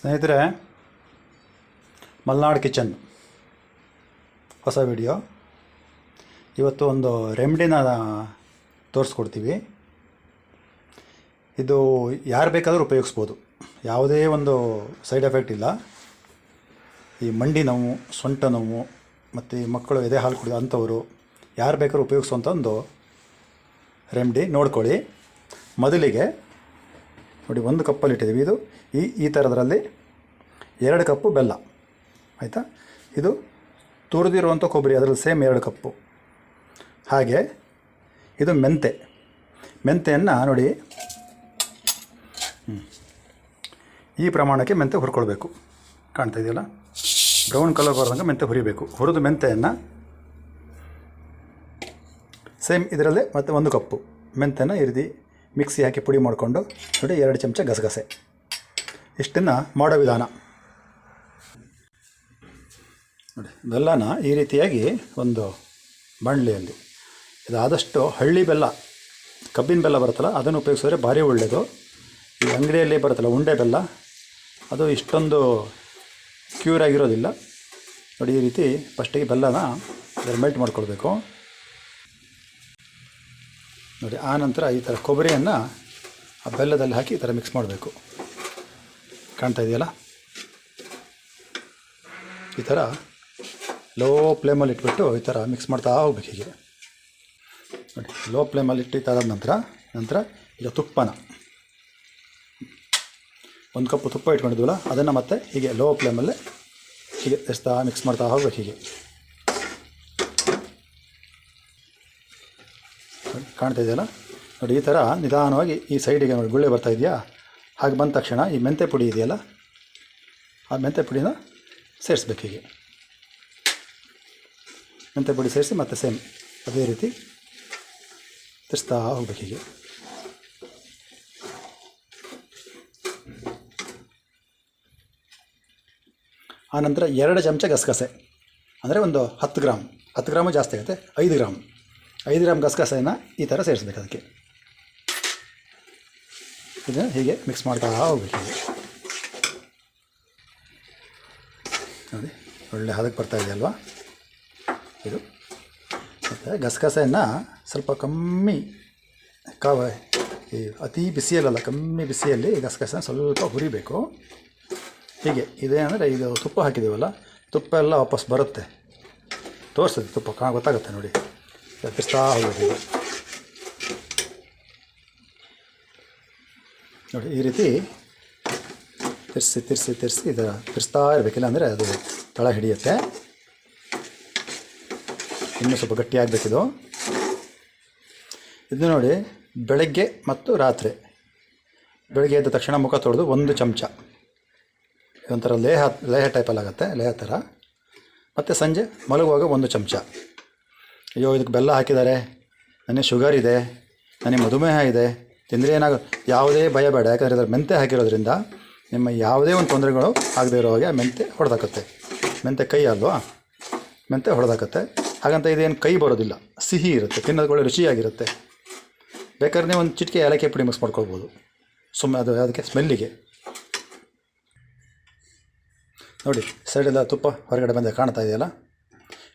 ಸ್ನೇಹಿತರೆ, ಮಲ್ನಾಡ್ ಕಿಚನ್. ಹೊಸ ವಿಡಿಯೋ. ಇವತ್ತು ಒಂದು ರೆಮಿಡಿನ ತೋರಿಸ್ಕೊಡ್ತೀವಿ. ಇದು ಯಾರು ಬೇಕಾದರೂ ಉಪಯೋಗಿಸ್ಬೋದು. ಯಾವುದೇ ಒಂದು ಸೈಡ್ ಎಫೆಕ್ಟ್ ಇಲ್ಲ. ಈ ಮಂಡಿ ನೋವು, ಸೊಂಟ ನೋವು, ಮತ್ತು ಮಕ್ಕಳು ಎದೆ ಹಾಲು ಕುಡಿಯೋ ಅಂಥವರು ಯಾರು ಬೇಕಾದ್ರೂ ಉಪಯೋಗಿಸುವಂಥ ಒಂದು ರೆಮಿಡಿ ನೋಡ್ಕೊಳ್ಳಿ. ಮೊದಲಿಗೆ ನೋಡಿ, ಒಂದು ಕಪ್ಪಲ್ಲಿ ಇಟ್ಟಿದ್ದೀವಿ. ಇದು ಈ ಈ ಥರದ್ರಲ್ಲಿ ಎರಡು ಕಪ್ಪು ಬೆಲ್ಲ. ಆಯಿತಾ? ಇದು ತುರಿದಿರುವಂಥ ಕೊಬ್ಬರಿ, ಅದರಲ್ಲಿ ಸೇಮ್ ಎರಡು ಕಪ್ಪು. ಹಾಗೆ ಇದು ಮೆಂತೆ. ಮೆಂತೆಯನ್ನು ನೋಡಿ. ಈ ಪ್ರಮಾಣಕ್ಕೆ ಮೆಂತೆ ಹುರ್ಕೊಳ್ಬೇಕು. ಕಾಣ್ತಾ ಇದೆಯಲ್ಲ? ಬ್ರೌನ್ ಕಲರ್ ಬರೋದಂಗೆ ಮೆಂತೆ ಹುರಿಬೇಕು. ಹುರಿದು ಮೆಂತೆಯನ್ನು ಸೇಮ್ ಇದರಲ್ಲೇ ಮತ್ತು ಒಂದು ಕಪ್ಪು. ಮೆಂತೆನ ಈ ಮಿಕ್ಸಿ ಹಾಕಿ ಪುಡಿ ಮಾಡಿಕೊಂಡು ನೋಡಿ ಎರಡು ಚಮಚ ಗಸಗಸೆ. ಇಷ್ಟನ್ನು ಮಾಡೋ ವಿಧಾನ. ನೋಡಿ ಬೆಲ್ಲನ ಈ ರೀತಿಯಾಗಿ ಒಂದು ಬಾಣಲೆಯಲ್ಲಿ. ಇದಾದಷ್ಟು ಹಳ್ಳಿ ಬೆಲ್ಲ, ಕಬ್ಬಿನ ಬೆಲ್ಲ ಬರುತ್ತಲ್ಲ, ಅದನ್ನು ಉಪಯೋಗಿಸಿದ್ರೆ ಭಾರಿ ಒಳ್ಳೆಯದು ಈ ಅಂಗಡಿಯಲ್ಲಿ ಬರುತ್ತಲ್ಲ, ಉಂಡೆ ಬೆಲ್ಲ, ಅದು ಇಷ್ಟೊಂದು ಕ್ಯೂರ್ ಆಗಿರೋದಿಲ್ಲ. ನೋಡಿ, ಈ ರೀತಿ ಫಸ್ಟಿಗೆ ಬೆಲ್ಲನ ಮೆಲ್ಟ್ ಮಾಡ್ಕೊಳ್ಬೇಕು. ನೋಡಿ, ಆ ನಂತರ ಈ ಥರ ಕೊಬ್ಬರಿಯನ್ನು ಆ ಬೆಲ್ಲದಲ್ಲಿ ಹಾಕಿ ಈ ಥರ ಮಿಕ್ಸ್ ಮಾಡಬೇಕು. ಕಾಣ್ತಾ ಇದೆಯಲ್ಲ? ಈ ಥರ ಲೋ ಫ್ಲೇಮಲ್ಲಿ ಇಟ್ಬಿಟ್ಟು ಈ ಥರ ಮಿಕ್ಸ್ ಮಾಡ್ತಾ ಹೋಗ್ಬೇಕು ಹೀಗೆ. ನೋಡಿ ಲೋ ಫ್ಲೇಮಲ್ಲಿ ಇಟ್ಟು ಇದಾದ ನಂತರ ನಂತರ ಈಗ ತುಪ್ಪನ. ಒಂದು ಕಪ್ಪು ತುಪ್ಪ ಇಟ್ಕೊಂಡಿದ್ವಲ್ಲ, ಅದನ್ನು ಮತ್ತೆ ಹೀಗೆ ಲೋ ಫ್ಲೇಮಲ್ಲೇ ಹೀಗೆ ಎಸ್ತಾ ಮಿಕ್ಸ್ ಮಾಡ್ತಾ ಹೋಗ್ಬೇಕು ಹೀಗೆ. ಕಾಣ್ತಾ ಇದೆಯಲ್ಲ? ನೋಡಿ, ಈ ಥರ ನಿಧಾನವಾಗಿ ಈ ಸೈಡಿಗೆ ನೋಡಿ ಗುಳ್ಳೆ ಬರ್ತಾ ಇದೆಯಾ? ಹಾಗೆ ಬಂದ ತಕ್ಷಣ ಈ ಮೆಂತೆ ಪುಡಿ ಇದೆಯಲ್ಲ, ಆ ಮೆಂತೆ ಪುಡಿನ ಸೇರಿಸ್ಬೇಕು ಹೀಗೆ. ಮೆಂತೆ ಪುಡಿ ಸೇರಿಸಿ ಮತ್ತೆ ಸೇಮ್ ಅದೇ ರೀತಿ ತಿರ್ಸ್ತಾ ಹೋಗ್ಬೇಕು ಹೀಗೆ. ಆನಂತರ ಎರಡು ಚಮಚ ಗಸಗಸೆ, ಅಂದರೆ ಒಂದು ಹತ್ತು ಗ್ರಾಮ್, ಹತ್ತು ಗ್ರಾಮು ಜಾಸ್ತಿ ಆಗುತ್ತೆ, ಐದು ಗ್ರಾಮ್. ಐದು ಗ್ರಾಮ್ ಗಸಗಸೆಯನ್ನು ಈ ಥರ ಸೇರಿಸ್ಬೇಕು ಅದಕ್ಕೆ. ಇದನ್ನು ಹೀಗೆ ಮಿಕ್ಸ್ ಮಾಡ್ತಾ ಹೋಗ್ಬೇಕು ಹೀಗೆ. ನೋಡಿ, ಒಳ್ಳೆ ಹದಕ್ಕೆ ಬರ್ತಾ ಇದೆ ಅಲ್ವಾ? ಇದು. ಮತ್ತು ಗಸಗಸೆಯನ್ನು ಸ್ವಲ್ಪ ಕಮ್ಮಿ ಕಾವ, ಈ ಅತಿ ಬಿಸಿಯಲ್ಲ, ಕಮ್ಮಿ ಬಿಸಿಯಲ್ಲಿ ಗಸಗಸೆನ ಸ್ವಲ್ಪ ಹುರಿಬೇಕು. ಹೀಗೆ ಇದೇನಂದರೆ ಇದು ತುಪ್ಪ ಹಾಕಿದ್ದೀವಲ್ಲ, ತುಪ್ಪ ಎಲ್ಲ ವಾಪಸ್ ಬರುತ್ತೆ. ತೋರಿಸ್ತದೆ ತುಪ್ಪ ಕಾ ಗೊತ್ತಾಗುತ್ತೆ ನೋಡಿ. ಹೋಗೋದು ಇದು ನೋಡಿ ಈ ರೀತಿ ತಿರ್ಸಿ ತಿರ್ಸಿ ತಿರ್ಸಿ ಇದು ತಿರ್ಸ್ತಾ ಇರಬೇಕಿಲ್ಲ ಅಂದರೆ ಅದು ತಳ ಹಿಡಿಯುತ್ತೆ. ಇನ್ನೂ ಸ್ವಲ್ಪ ಗಟ್ಟಿಯಾಗಬೇಕಿದು ಇದು ನೋಡಿ ಬೆಳಗ್ಗೆ ಮತ್ತು ರಾತ್ರಿ. ಬೆಳಗ್ಗೆ ಎದ್ದ ತಕ್ಷಣ ಮುಖ ತೊಳೆದು ಒಂದು ಚಮಚ. ಇದೊಂಥರ ಲೇಹ ಲೇಹ ಟೈಪಲ್ಲಾಗುತ್ತೆ ಲೇಹ ಥರ ಮತ್ತು ಸಂಜೆ ಮಲಗುವಾಗ ಒಂದು ಚಮಚ. ಅಯ್ಯೋ, ಇದಕ್ಕೆ ಬೆಲ್ಲ ಹಾಕಿದ್ದಾರೆ. ನನಗೆ ಶುಗರ್ ಇದೆ. ನನಗೆ ಮಧುಮೇಹ ಇದೆ. ತಿಂದರೆ ಏನಾಗ, ಯಾವುದೇ ಭಯ ಬೇಡ. ಯಾಕಂದರೆ ಅದರ ಮೆಂತೆ ಹಾಕಿರೋದ್ರಿಂದ ನಿಮ್ಮ ಯಾವುದೇ ಒಂದು ತೊಂದರೆಗಳು ಆಗದೇ ಇರೋ ಹಾಗೆ ಮೆಂತೆ ಹೊಡೆದಾಕತ್ತೆ. ಮೆಂತೆ ಕೈ ಅಲ್ವಾ? ಮೆಂತೆ ಹೊಡೆದಾಕತ್ತೆ. ಹಾಗಂತ ಇದೇನು ಕೈ ಬರೋದಿಲ್ಲ. ಸಿಹಿ ಇರುತ್ತೆ. ತಿನ್ನೋದು ರುಚಿಯಾಗಿರುತ್ತೆ. ಬೇಕಾದ್ರೆ ನೀವು ಒಂದು ಚಿಟಿಕೆ ಏಲಕ್ಕಿ ಪುಡಿ ಮಿಕ್ಸ್ ಮಾಡ್ಕೊಳ್ಬೋದು. ಸುಮ್ಮನೆ ಅದು, ಅದಕ್ಕೆ ಸ್ಮೆಲ್ಲಿಗೆ. ನೋಡಿ ಸೈಡೆಲ್ಲ ತುಪ್ಪ ಹೊರಗಡೆ ಬಂದೆ ಕಾಣ್ತಾ ಇದೆಯಲ್ಲ?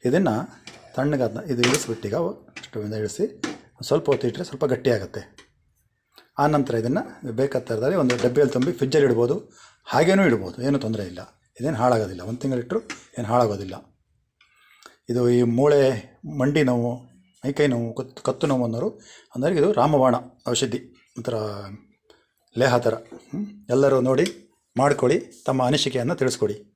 ಇದನ್ನು ತಣ್ಣಗೆ ಇದು ಇಳಿಸ್ಬಿಟ್ಟೀಗ ಸ್ಟವಿಂದ ಇಳಿಸಿ ಸ್ವಲ್ಪ ಹೊತ್ತು ಇಟ್ಟರೆ ಸ್ವಲ್ಪ ಗಟ್ಟಿಯಾಗುತ್ತೆ. ಆ ನಂತರ ಇದನ್ನು ಬೇಕಾದ ಥರದಲ್ಲಿ ಒಂದು ಡಬ್ಬಿಯಲ್ಲಿ ತುಂಬಿ ಫ್ರಿಜ್ಜಲ್ಲಿ ಇಡ್ಬೋದು. ಹಾಗೇನೂ ಇಡ್ಬೋದು. ಏನೂ ತೊಂದರೆ ಇಲ್ಲ. ಇದೇನು ಹಾಳಾಗೋದಿಲ್ಲ. ಒಂದು ತಿಂಗಳಿಟ್ಟರು ಏನು ಹಾಳಾಗೋದಿಲ್ಲ. ಇದು ಈ ಮೂಳೆ, ಮಂಡಿ ನೋವು ಮೈಕೈ ನೋವು ಕತ್ತು ಕತ್ತು ನೋವು ಅನ್ನೋರು ಅಂದರೆ ಇದು ರಾಮಬಾಣ ಔಷಧಿ ಒಂಥರ ಲೇಹ ಥರ. ಎಲ್ಲರೂ ನೋಡಿ ಮಾಡ್ಕೊಳ್ಳಿ. ತಮ್ಮ ಅನಿಸಿಕೆಯನ್ನು ತಿಳಿಸ್ಕೊಡಿ.